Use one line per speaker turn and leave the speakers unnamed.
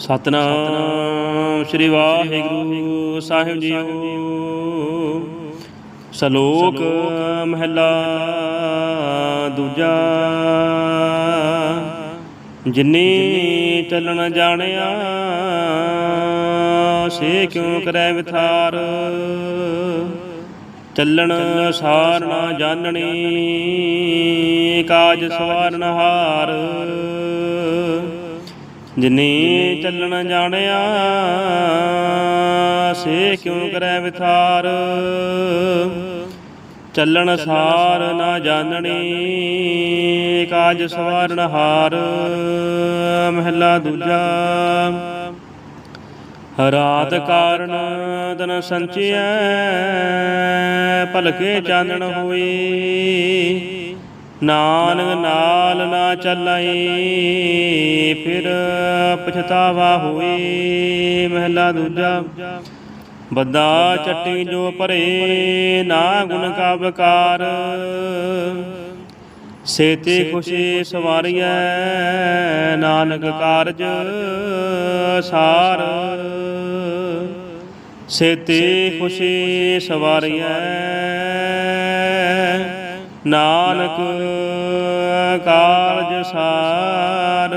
ਸਤਨਾਮ ਸ੍ਰੀ ਵਾਹਿਗੁਰੂ ਸਾਹਿਬ ਜੀਓ। ਸ਼ਲੋਕ ਮਹਿਲਾ ਦੂਜਾ। ਜਿਨੀ ਚੱਲਣ ਜਾਣਿਆ, ਸੇ ਕਿਉ ਕਰੈ ਵਿਥਾਰ? ਚੱਲਣ ਸਾਰ ਨਾ ਜਾਣਣੀ ਕਾਜ ਸਵਾਰਨ ਹਾਰ। ਜਿਨੇ ਚੱਲਣ ਜਾਣਿਆ, ਸੇ ਕਿਉ ਕਰੈ ਵਿਥਾਰ ਚੱਲਣ ਸਾਰ ਨਾ ਜਾਣਣੀ ਕਾਜ ਸਵਾਰਨ ਹਾਰ। ਮਹਿਲਾ ਦੂਜਾ, ਰਾਤ ਕਾਰਨ ਤਨ ਸੰਚਿਐ, ਭਲਕੇ ਚਾਨਣ ਹੋਈ। ਨਾਨਕ ਨਾਲ ਨਾ ਚੱਲਈ ਫਿਰ ਪਛਤਾਵਾ ਹੋਈ ਮਹਿਲਾ ਦੂਜਾ। ਬੱਦਾ ਚੱਟੀ ਜੋ ਭਰੇ, ਨਾ ਗੁਣ ਕਾ ਬਕਾਰ ਸੇਤੀ ਖੁਸ਼ੀ ਸਵਾਰੀਐ, ਨਾਨਕ ਕਾਰਜ ਸਾਰ। ਸੇਤੀ ਖੁਸ਼ੀ ਸਵਾਰੀਐ, ਨਾਨਕ ਕਾਰਜ ਸਾਰ।